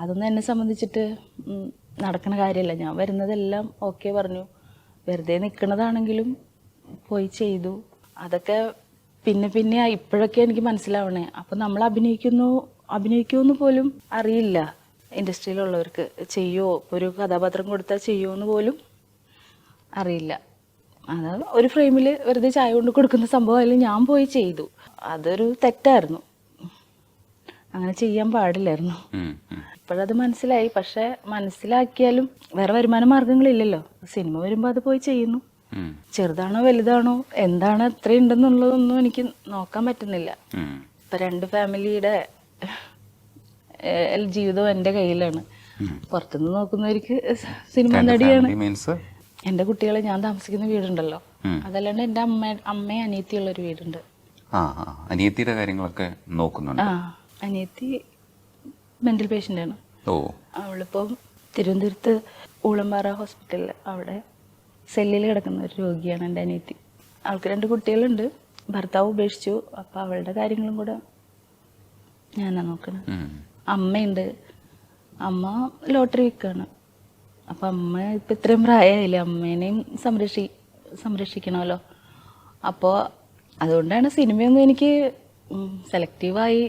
അതൊന്നും എന്നെ സംബന്ധിച്ചിട്ട് നടക്കുന്ന കാര്യമല്ല ഞാൻ വരുന്നതെല്ലാം ഓക്കെ പറഞ്ഞു. വെറുതെ നിൽക്കുന്നതാണെങ്കിലും പോയി ചെയ്തു. അതൊക്കെ പിന്നെ പിന്നെ ഇപ്പോഴൊക്കെ എനിക്ക് മനസ്സിലാവണേ. അപ്പം നമ്മൾ അഭിനയിക്കുന്നു അഭിനയിക്കുമെന്ന് പോലും അറിയില്ല. ഇൻഡസ്ട്രിയിലുള്ളവർക്ക് ചെയ്യുമോ ഒരു കഥാപാത്രം കൊടുത്താൽ ചെയ്യുമോ എന്ന് പോലും അറിയില്ല. അത് ഒരു ഫ്രെയിമിൽ വെറുതെ ചായ കൊണ്ട് കൊടുക്കുന്ന സംഭവമായാലും ഞാൻ പോയി ചെയ്തു. അതൊരു തെറ്റായിരുന്നു. അങ്ങനെ ചെയ്യാൻ പാടില്ലായിരുന്നു. ഇപ്പോഴത് മനസ്സിലായി. പക്ഷെ മനസ്സിലാക്കിയാലും വേറെ വരുമാന മാർഗങ്ങളില്ലല്ലോ സിനിമ വരുമ്പോൾ അത് പോയി ചെയ്യുന്നു. ചെറുതാണോ വലുതാണോ എന്താണ് എത്ര ഉണ്ടെന്നുള്ളതൊന്നും എനിക്ക് നോക്കാൻ പറ്റുന്നില്ല. ഇപ്പൊ രണ്ട് ഫാമിലിയുടെ ജീവിതം ജീവിതവും എന്റെ കയ്യിലാണ്. പുറത്തുനിന്ന് നോക്കുന്നവർക്ക് സിനിമ നടിയാണ്. എന്റെ എന്റെ കുട്ടികളെ ഞാൻ താമസിക്കുന്ന വീടുണ്ടല്ലോ. അതല്ലാണ്ട് എന്റെ അമ്മ അമ്മയും അനിയത്തിയുള്ള ഒരു വീടുണ്ട്. അനിയത്തിയുടെ കാര്യങ്ങളൊക്കെ നോക്കുന്നുണ്ട്. അനിയത്തി മെന്റൽ പേഷ്യന്റാണ് ഓ. അവളിപ്പോൾ തിരുവനന്തപുരത്ത് ഊളമ്പാറ ഹോസ്പിറ്റലിൽ അവിടെ സെല്ലിൽ കിടക്കുന്ന ഒരു രോഗിയാണ് എന്റെ അനിയത്തി. അവൾക്ക് രണ്ട് കുട്ടികളുണ്ട്. ഭർത്താവ് ഉപേക്ഷിച്ചു. അപ്പം അവളുടെ കാര്യങ്ങളും കൂടെ ഞാനാണ് നോക്കണം. അമ്മയുണ്ട്. അമ്മ ലോട്ടറി വിൽക്കുകയാണ് അപ്പം അമ്മ ഇപ്പം ഇത്രയും പ്രായമായില്ലേ അമ്മേനെയും സംരക്ഷി സംരക്ഷിക്കണമല്ലോ. അപ്പോൾ അതുകൊണ്ടാണ് സിനിമയൊന്നും എനിക്ക് സെലക്റ്റീവായി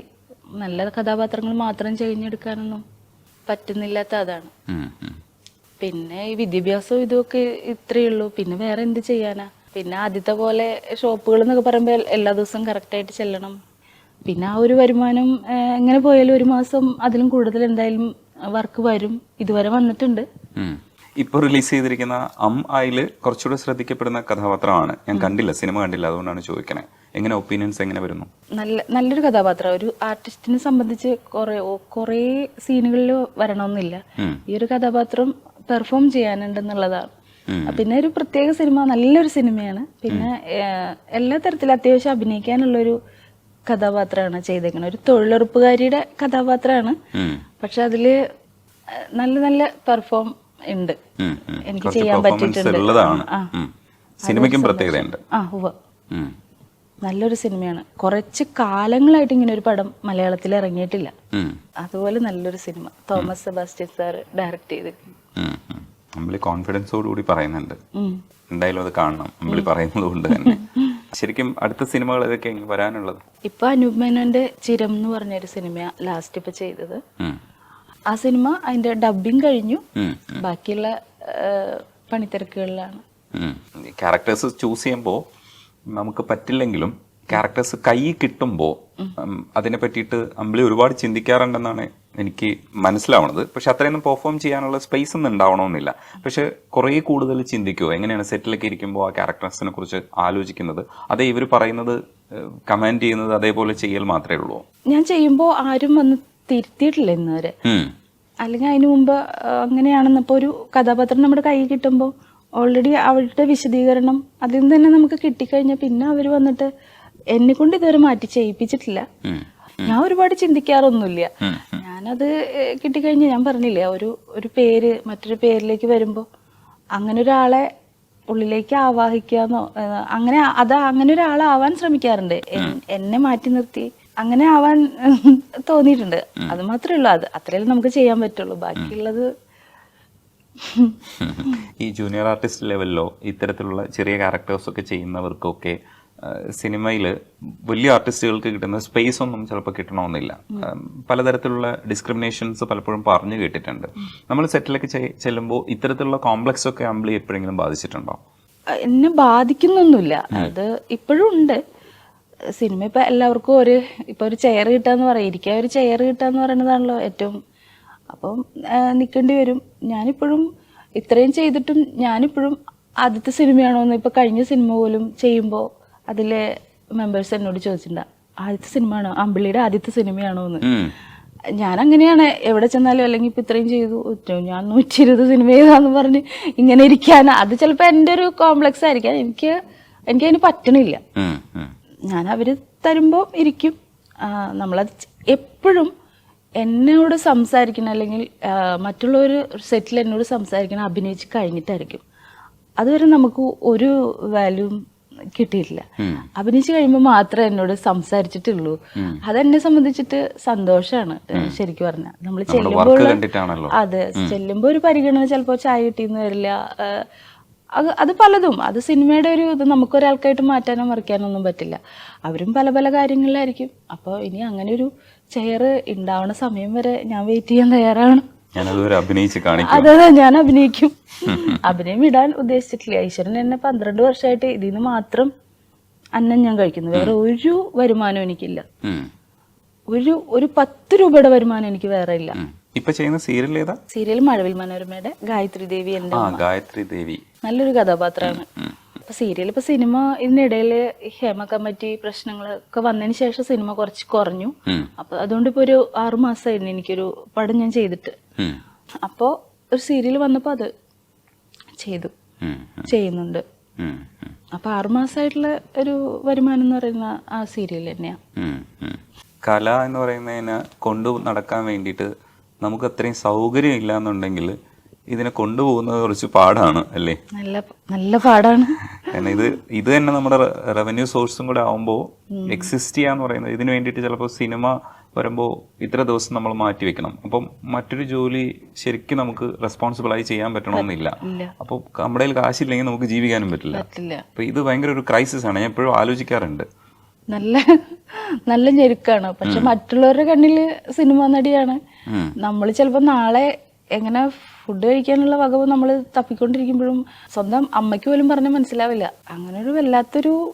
നല്ല കഥാപാത്രങ്ങൾ മാത്രം ചെയ്ഞ്ഞെടുക്കാനൊന്നും പറ്റുന്നില്ലാത്ത അതാണ്. പിന്നെ ഈ വിദ്യാഭ്യാസവും ഇതൊക്കെ ഇത്രയേ ഉള്ളൂ. പിന്നെ വേറെ എന്ത് ചെയ്യാനാ? പിന്നെ ആദ്യത്തെ പോലെ ഷോപ്പുകൾ എന്നൊക്കെ പറയുമ്പോൾ എല്ലാ ദിവസവും കറക്റ്റായിട്ട് ചെല്ലണം. പിന്നെ ആ ഒരു വരുമാനം എങ്ങനെ പോയാലും ഒരു മാസം അതിലും കൂടുതൽ എന്തായാലും വർക്ക് വരും. ഇതുവരെ വന്നിട്ടുണ്ട്. ഇപ്പൊ റിലീസ് ചെയ്തിരിക്കുന്ന അം ആയിൽ കുറച്ചുകൂടെ ശ്രദ്ധിക്കപ്പെടുന്ന കഥാപാത്രമാണ്. ഞാൻ കണ്ടില്ല സിനിമ കണ്ടില്ല അതുകൊണ്ടാണ് ചോദിക്കണേ. എങ്ങനെ ഒപ്പീനിയൻസ് എങ്ങനെ വരുന്നു? നല്ല നല്ലൊരു കഥാപാത്രം. ഒരു ആർട്ടിസ്റ്റിനെ സംബന്ധിച്ച് കുറെ കുറെ സീനുകളിൽ വരണമെന്നില്ല. ഈ ഒരു കഥാപാത്രം പെർഫോം ചെയ്യാനുണ്ടെന്നുള്ളതാണ്. പിന്നെ ഒരു പ്രത്യേക സിനിമ നല്ലൊരു സിനിമയാണ്. പിന്നെ എല്ലാ തരത്തിലും അത്യാവശ്യം അഭിനയിക്കാനുള്ളൊരു കഥാപാത്രമാണ് ചെയ്തേക്കുന്നത് ഒരു തൊഴിലുറപ്പുകാരിയുടെ കഥാപാത്രമാണ്. പക്ഷെ അതിൽ നല്ല നല്ല പെർഫോം ഉണ്ട്. എനിക്ക് ചെയ്യാൻ പറ്റിയിട്ടുണ്ട്. സിനിമയ്ക്കും പ്രത്യേകതയുണ്ട്. ആ ഉവ്വ. നല്ലൊരു സിനിമയാണ്. കുറച്ച് കാലങ്ങളായിട്ട് ഇങ്ങനെ ഒരു പടം മലയാളത്തിൽ ഇറങ്ങിയിട്ടില്ല. അതുപോലെ നല്ലൊരു cinema. Thomas Sebastian sir direct ചെയ്ത്. അമ്പിളി കോൺഫിഡൻസോട് കൂടി പറയുന്നുണ്ട്. എന്തായാലും അത് കാണണം. അമ്പിളി പറയുന്നത് കൊണ്ട് തന്നെ. ശരിക്കും അടുത്ത സിനിമകൾ വരാനുള്ളത്? ഇപ്പൊ അനൂപ് മേനോന്റെ ചിരം എന്ന് പറഞ്ഞൊരു സിനിമ ലാസ്റ്റ് ഇപ്പൊ ചെയ്തത്. ആ സിനിമ അതിന്റെ ഡബിങ് കഴിഞ്ഞു. ബാക്കിയുള്ള പണിത്തിരക്കുകളിലാണ്. ക്യാരക്ടേഴ്സ് ചൂസ് ചെയ്യുമ്പോൾ നമുക്ക് പറ്റില്ലെങ്കിലും ക്യാരക്ടേഴ്സ് കൈ കിട്ടുമ്പോൾ അതിനെ പറ്റിയിട്ട് അമ്പിളി ഒരുപാട് ചിന്തിക്കാറുണ്ടെന്നാണ് എനിക്ക് മനസ്സിലാവണത്. പക്ഷെ അത്രയൊന്നും പെർഫോം ചെയ്യാനുള്ള സ്പേസ് ഒന്നും ഉണ്ടാവണമെന്നില്ല. പക്ഷെ കുറേ കൂടുതൽ ചിന്തിക്കുമോ എങ്ങനെയാണ് സെറ്റിലൊക്കെ ഇരിക്കുമ്പോൾ ആ ക്യാരക്ടേഴ്സിനെ കുറിച്ച് ആലോചിക്കുന്നത്? അതേ ഇവർ പറയുന്നത് കമാൻഡ് ചെയ്യുന്നത് അതേപോലെ ചെയ്യൽ മാത്രമേ ഉള്ളൂ. ഞാൻ ചെയ്യുമ്പോൾ ആരും വന്ന് തിരുത്തിയിട്ടില്ല ഇന്നുവരെ അല്ലെങ്കിൽ അതിനു മുമ്പ് അങ്ങനെയാണെന്നപ്പോ ഒരു കഥാപാത്രം നമ്മുടെ കൈ കിട്ടുമ്പോൾ ഓൾറെഡി അവരുടെ വിശദീകരണം അതിൽ നിന്ന് തന്നെ നമുക്ക് കിട്ടിക്കഴിഞ്ഞാൽ പിന്നെ അവർ വന്നിട്ട് എന്നെ കൊണ്ട് ഇതുവരെ മാറ്റി ചെയ്യിപ്പിച്ചിട്ടില്ല. ഞാൻ ഒരുപാട് ചിന്തിക്കാറൊന്നുമില്ല. ഞാനത് കിട്ടിക്കഴിഞ്ഞാൽ ഞാൻ പറഞ്ഞില്ലേ ഒരു ഒരു പേര് മറ്റൊരു പേരിലേക്ക് വരുമ്പോൾ അങ്ങനെ ഒരാളെ ഉള്ളിലേക്ക് ആവാഹിക്കാന്നോ അങ്ങനെ അത് അങ്ങനെ ഒരാളാവാൻ ശ്രമിക്കാറുണ്ട്. എന്നെ മാറ്റി നിർത്തി അങ്ങനെ ആവാൻ തോന്നിയിട്ടുണ്ട്. അത് മാത്രമേ ഉള്ളൂ. അത് അത്രയല്ലേ നമുക്ക് ചെയ്യാൻ പറ്റുള്ളൂ. ബാക്കിയുള്ളത് ഈ ജൂനിയർ ആർട്ടിസ്റ്റ് ലെവലിലോ ഇത്തരത്തിലുള്ള ചെറിയ ക്യാരക്ടേഴ്സ് ഒക്കെ ചെയ്യുന്നവർക്കൊക്കെ സിനിമയിൽ വലിയ ആർട്ടിസ്റ്റുകൾക്ക് കിട്ടുന്ന സ്പേസ് ഒന്നും ചിലപ്പോൾ കിട്ടണമെന്നില്ല. പലതരത്തിലുള്ള ഡിസ്ക്രിമിനേഷൻസ് പലപ്പോഴും പറഞ്ഞു കേട്ടിട്ടുണ്ട്. നമ്മൾ സെറ്റിലൊക്കെ ചെല്ലുമ്പോൾ ഇത്തരത്തിലുള്ള കോംപ്ലക്സ് ഒക്കെ അമ്പിളി എപ്പോഴെങ്കിലും ബാധിച്ചിട്ടുണ്ടോ? എന്നെ ബാധിക്കുന്നൊന്നുമില്ല. അത് ഇപ്പോഴും ഉണ്ട്. സിനിമ ഇപ്പൊ എല്ലാവർക്കും ഒരു ഇപ്പൊ ഒരു ചെയർ കിട്ടാന്ന് പറയാം ഇരിക്കാൻ ഒരു ചെയർ കിട്ടാന്ന് പറയുന്നതാണല്ലോ ഏറ്റവും അപ്പം നിൽക്കേണ്ടി വരും. ഞാനിപ്പോഴും ഇത്രയും ചെയ്തിട്ടും ഞാനിപ്പോഴും ആദ്യത്തെ സിനിമയാണോന്ന് ഇപ്പൊ കഴിഞ്ഞ സിനിമ പോലും ചെയ്യുമ്പോൾ അതിലെ മെമ്പേഴ്സ് എന്നോട് ചോദിച്ചിട്ടുണ്ട് ആദ്യത്തെ സിനിമയാണോ? അമ്പിളിയുടെ ആദ്യത്തെ സിനിമയാണോ എന്ന്? ഞാൻ അങ്ങനെയാണ് എവിടെ ചെന്നാലും അല്ലെങ്കിൽ ഇപ്പം ഇത്രയും ചെയ്തു. ഞാൻ നൂറ്റി ഇരുപത് സിനിമ ചെയ്താന്ന് പറഞ്ഞ് ഇങ്ങനെ ഇരിക്കാൻ അത് ചിലപ്പോൾ എന്റെ ഒരു കോംപ്ലക്സ് ആയിരിക്കാം. എനിക്ക് എനിക്ക് അതിന് പറ്റണില്ല. ഞാൻ അവർ തരുമ്പോൾ ഇരിക്കും. നമ്മളത് എപ്പോഴും എന്നോട് സംസാരിക്കണം അല്ലെങ്കിൽ മറ്റുള്ളവർ സെറ്റിൽ എന്നോട് സംസാരിക്കണം അഭിനയിച്ച് കഴിഞ്ഞിട്ടായിരിക്കും. അതുവരെ നമുക്ക് ഒരു വാല്യൂം കിട്ടിയിട്ടില്ല. അഭിനയിച്ച് കഴിയുമ്പോൾ മാത്രമേ എന്നോട് സംസാരിച്ചിട്ടുള്ളൂ. അതെന്നെ സംബന്ധിച്ചിട്ട് സന്തോഷമാണ് ശരിക്കും പറഞ്ഞാൽ നമ്മൾ ചെല്ലുമ്പോൾ അതെ ചെല്ലുമ്പോൾ ഒരു പരിഗണന ചിലപ്പോൾ ചായ കിട്ടിയെന്ന് വരില്ല അത് അത് പലതും. അത് സിനിമയുടെ ഒരു ഇത്. നമുക്കൊരാൾക്കായിട്ട് മാറ്റാനോ മറിക്കാനോ ഒന്നും പറ്റില്ല. അവരും പല പല കാര്യങ്ങളിലായിരിക്കും. അപ്പോൾ ഇനി അങ്ങനെ ഒരു ചെയർ ഉണ്ടാവുന്ന സമയം വരെ ഞാൻ വെയിറ്റ് ചെയ്യാൻ തയ്യാറാണ്. അഭിനയിച്ച് കാണിക്കും. അതെ അതെ ഞാൻ അഭിനയിക്കും. അഭിനയം ഇടാൻ ഉദ്ദേശിച്ചിട്ടില്ല. ഈശ്വരൻ എന്നെ പന്ത്രണ്ട് വർഷമായിട്ട് ഇതിൽ നിന്ന് മാത്രം അന്നം ഞാൻ കഴിക്കുന്നു. വേറെ ഒരു വരുമാനം എനിക്കില്ല. ഒരു ഒരു പത്ത് രൂപയുടെ വരുമാനം എനിക്ക് വേറെ ഇല്ല. ഇപ്പൊ ചെയ്യുന്ന സീരിയൽ ഏതാ സീരിയൽ മഴവിൽ മനോരമയുടെ ഗായത്രി ദേവി എന്റെ ആ ഗായത്രി ദേവി നല്ലൊരു കഥാപാത്രമാണ് ഇപ്പൊ സീരിയൽ ഇപ്പൊ സിനിമ ഇതിനിടയിൽ ഹേമ കമ്മിറ്റി പ്രശ്നങ്ങളൊക്കെ വന്നതിന് ശേഷം സിനിമ കുറച്ച് കുറഞ്ഞു. അപ്പൊ അതുകൊണ്ട് ഇപ്പൊ ഒരു ആറു മാസമായിരുന്നു എനിക്കൊരു പടം ഞാൻ ചെയ്തിട്ട്. അപ്പോ ഒരു സീരിയൽ വന്നപ്പോ അത് ചെയ്തു. ചെയ്യുന്നുണ്ട്. അപ്പൊ ആറു മാസമായിട്ടുള്ള ഒരു വരുമാനം എന്ന് പറയുന്ന ആ സീരിയൽ തന്നെയാ. കല എന്ന് പറയുന്നതിന് കൊണ്ടു നടക്കാൻ വേണ്ടിയിട്ട് നമുക്ക് അത്രയും സൗകര്യം ഇല്ല എന്നുണ്ടെങ്കിൽ ഇതിനെ കൊണ്ടുപോകുന്നത് കുറച്ച് പാടാണ് അല്ലേ? നല്ല നല്ല പാടാണ്. കാരണം ഇത് ഇത് തന്നെ നമ്മുടെ റവന്യൂ സോഴ്സും കൂടെ ആവുമ്പോൾ എക്സിസ്റ്റ് ചെയ്യാന്ന് പറയുന്നത് ഇതിന് വേണ്ടിയിട്ട് ചിലപ്പോൾ സിനിമ വരുമ്പോൾ ഇത്ര ദിവസം നമ്മൾ മാറ്റി വെക്കണം. അപ്പം മറ്റൊരു ജോലി ശരിക്കും നമുക്ക് റെസ്പോൺസിബിൾ ആയി ചെയ്യാൻ പറ്റണമെന്നില്ല. അപ്പോൾ നമ്മുടെ കയ്യിൽ കാശില്ലെങ്കിൽ നമുക്ക് ജീവിക്കാനും പറ്റില്ല. അപ്പൊ ഇത് ഭയങ്കര ഒരു ക്രൈസിസ് ആണ്. ഞാൻ എപ്പോഴും ആലോചിക്കാറുണ്ട്. നല്ല നല്ല ഞെരുക്കാണ്. പക്ഷെ മറ്റുള്ളവരുടെ കണ്ണിൽ സിനിമ നടിയാണ്. നമ്മൾ ചിലപ്പോൾ നാളെ എങ്ങനെ ഫുഡ് കഴിക്കാനുള്ള വകവ് നമ്മൾ തപ്പിക്കൊണ്ടിരിക്കുമ്പോഴും സ്വന്തം അമ്മയ്ക്ക് പോലും പറഞ്ഞ് മനസ്സിലാവില്ല. അങ്ങനെ ഒരു വല്ലാത്തൊരു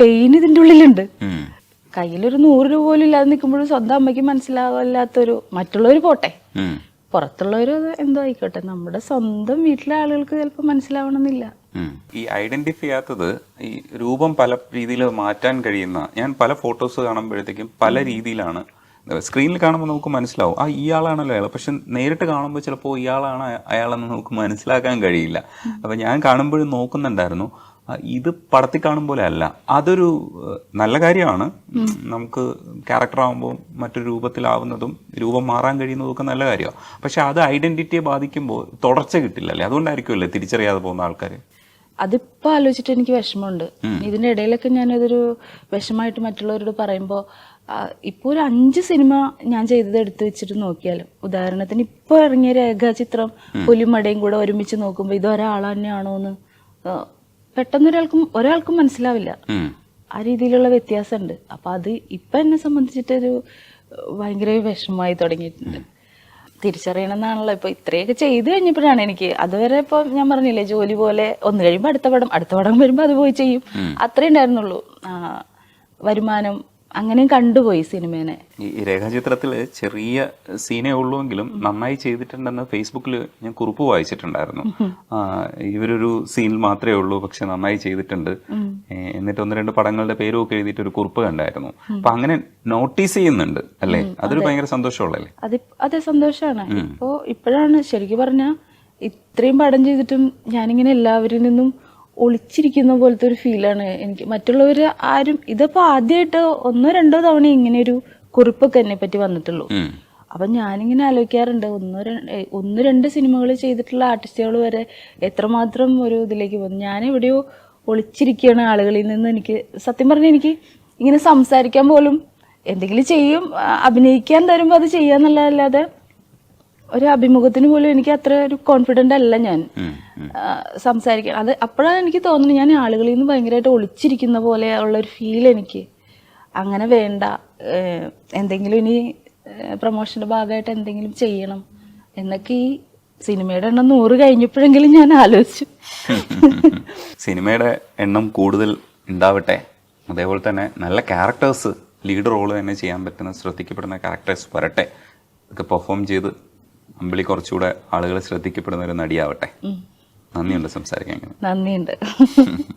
പെയിൻ ഇതിന്റെ ഉള്ളിലുണ്ട്. കയ്യിലൊരു നൂറ് രൂപ പോലും ഇല്ലാതെ നിൽക്കുമ്പോഴും സ്വന്തം അമ്മയ്ക്ക് മനസ്സിലാവില്ലാത്തൊരു മറ്റുള്ളവർ പോട്ടെ. പുറത്തുള്ളവര് പുറത്തുള്ളവർ എന്തോ ആയിക്കോട്ടെ. നമ്മുടെ സ്വന്തം വീട്ടിലെ ആളുകൾക്ക് ചിലപ്പോൾ മനസ്സിലാവണമെന്നില്ല. ഈ ഐഡന്റിഫൈ ചെയ്യാത്തത് ഈ രൂപം പല രീതിയിൽ മാറ്റാൻ കഴിയുന്ന ഞാൻ പല ഫോട്ടോസ് കാണുമ്പോഴത്തേക്കും പല രീതിയിലാണ് സ്ക്രീനിൽ കാണുമ്പോൾ നമുക്ക് മനസ്സിലാവും. ആ ഇയാളാണല്ലോ അയാൾ പക്ഷെ നേരിട്ട് കാണുമ്പോൾ ചിലപ്പോൾ ഇയാളാണ് അയ- അയാളെന്ന് നമുക്ക് മനസ്സിലാക്കാൻ കഴിയില്ല. അപ്പൊ ഞാൻ കാണുമ്പോഴും നോക്കുന്നുണ്ടായിരുന്നു. ഇത് പടത്തിൽ കാണും പോലെ അല്ല. അതൊരു നല്ല കാര്യമാണ്. നമുക്ക് ക്യാരക്ടർ ആകുമ്പോൾ മറ്റൊരു രൂപത്തിലാവുന്നതും രൂപം മാറാൻ കഴിയുന്നതും ഒക്കെ നല്ല കാര്യമാണ് പക്ഷെ അത് ഐഡന്റിറ്റിയെ ബാധിക്കുമ്പോൾ തുടർച്ച കിട്ടില്ലല്ലേ? അതുകൊണ്ടായിരിക്കുമല്ലേ തിരിച്ചറിയാതെ പോകുന്ന ആൾക്കാർ അതിപ്പോ ആലോചിച്ചിട്ട് എനിക്ക് വിഷമമുണ്ട്. ഇതിന്റെ ഇടയിലൊക്കെ ഞാനതൊരു വിഷമായിട്ട് മറ്റുള്ളവരോട് പറയുമ്പോൾ ഇപ്പോൾ ഒരു അഞ്ച് സിനിമ ഞാൻ ചെയ്തത് എടുത്തു വെച്ചിട്ട് നോക്കിയാലും. ഉദാഹരണത്തിന് ഇപ്പോൾ ഇറങ്ങിയ രേഖാചിത്രം പുലിമടയും കൂടെ ഒരുമിച്ച് നോക്കുമ്പോൾ ഇത് ഒരാൾ തന്നെയാണോ എന്ന് പെട്ടെന്ന് ഒരാൾക്കും ഒരാൾക്കും മനസ്സിലാവില്ല ആ രീതിയിലുള്ള വ്യത്യാസമുണ്ട് അപ്പൊ അത് ഇപ്പൊ എന്നെ സംബന്ധിച്ചിട്ടൊരു ഭയങ്കര വിഷമമായി തുടങ്ങിയിട്ടുണ്ട്. തിരിച്ചറിയണം എന്നാണല്ലോ ഇപ്പൊ ഇത്രയൊക്കെ ചെയ്തു കഴിഞ്ഞപ്പോഴാണ് എനിക്ക്. അതുവരെ ഇപ്പൊ ഞാൻ പറഞ്ഞില്ലേ ജോലി പോലെ ഒന്ന് കഴിയുമ്പോ അടുത്ത പടം അടുത്ത പടം വരുമ്പോ അത് പോയി ചെയ്യും. അത്രേ ഉണ്ടായിരുന്നുള്ളൂ. വരുമാനം അങ്ങനെയും കണ്ടുപോയി സിനിമേനെ. ഈ രേഖാചിത്രത്തിൽ ചെറിയ സീനേ ഉള്ളൂവെങ്കിലും നന്നായി ചെയ്തിട്ടുണ്ടെന്ന് ഫേസ്ബുക്കിൽ ഞാൻ കുറിപ്പ് വായിച്ചിട്ടുണ്ടായിരുന്നു. ഇവരൊരു സീനിൽ മാത്രമേ ഉള്ളൂ പക്ഷെ നന്നായി ചെയ്തിട്ടുണ്ട്. എന്നിട്ട് ഒന്ന് രണ്ട് പടങ്ങളുടെ പേരും ഒക്കെ എഴുതിയിട്ട് ഒരു കുറിപ്പ് കണ്ടായിരുന്നു. അപ്പൊ അങ്ങനെ നോട്ടീസ് ചെയ്യുന്നുണ്ട് അല്ലേ? അതൊരു ഭയങ്കര സന്തോഷമുള്ളല്ലേ അത് അതെ സന്തോഷമാണ് ഇപ്പോ ഇപ്പോഴാണ് ശരിക്കും പറഞ്ഞ ഇത്രയും പടം ചെയ്തിട്ടും ഞാനിങ്ങനെ എല്ലാവരിൽ നിന്നും ഒളിച്ചിരിക്കുന്ന പോലത്തെ ഒരു ഫീലാണ് എനിക്ക്. മറ്റുള്ളവർ ആരും ഇതിപ്പോ ആദ്യമായിട്ട് ഒന്നോ രണ്ടോ തവണ ഇങ്ങനെ ഒരു കുറിപ്പൊക്കെ എന്നെ പറ്റി വന്നിട്ടുള്ളൂ. അപ്പൊ ഞാനിങ്ങനെ ആലോചിക്കാറുണ്ട് ഒന്നോ ഒന്ന് രണ്ട് സിനിമകൾ ചെയ്തിട്ടുള്ള ആർട്ടിസ്റ്റുകൾ വരെ എത്രമാത്രം ഒരു ഇതിലേക്ക് പോകുന്നു ഞാൻ എവിടെയോ ഒളിച്ചിരിക്കുകയാണ് ആളുകളിൽ നിന്ന് എനിക്ക് സത്യം പറഞ്ഞാൽ എനിക്ക് ഇങ്ങനെ സംസാരിക്കാൻ പോലും എന്തെങ്കിലും ചെയ്യും അഭിനയിക്കാൻ തരുമ്പോൾ അത് ചെയ്യാന്നുള്ളതല്ലാതെ ഒരു അഭിമുഖത്തിന് പോലും എനിക്ക് അത്ര ഒരു കോൺഫിഡന്റ് അല്ല ഞാൻ. സംസാരിക്കാൻ. അത് അപ്പോഴാണ് എനിക്ക് തോന്നുന്നത് ഞാൻ ആളുകളിൽ നിന്ന് ഭയങ്കരമായിട്ട് ഒളിച്ചിരിക്കുന്ന പോലെ ഉള്ള ഒരു ഫീൽ എനിക്ക്. അങ്ങനെ വേണ്ട. എന്തെങ്കിലും ഇനി പ്രൊമോഷന്റെ ഭാഗമായിട്ട് എന്തെങ്കിലും ചെയ്യണം. എന്നൊക്കെ ഈ സിനിമയുടെ എണ്ണം നൂറ് കഴിഞ്ഞപ്പോഴെങ്കിലും ഞാൻ ആലോചിച്ചു. സിനിമയുടെ എണ്ണം കൂടുതൽ ഉണ്ടാവട്ടെ. അതേപോലെ തന്നെ നല്ല ക്യാരക്ടേഴ്സ് ലീഡ് റോൾ തന്നെ ചെയ്യാൻ പറ്റുന്ന ശ്രദ്ധിക്കപ്പെടുന്ന ക്യാരക്ടേഴ്സ് വരട്ടെ. ഒക്കെ പെർഫോം ചെയ്ത് അമ്പിളി കുറച്ചുകൂടെ ആളുകൾ ശ്രദ്ധിക്കപ്പെടുന്ന ഒരു നടിയാവട്ടെ. നന്ദിയുണ്ട് സംസാരിക്കാൻ നന്ദിയുണ്ട്.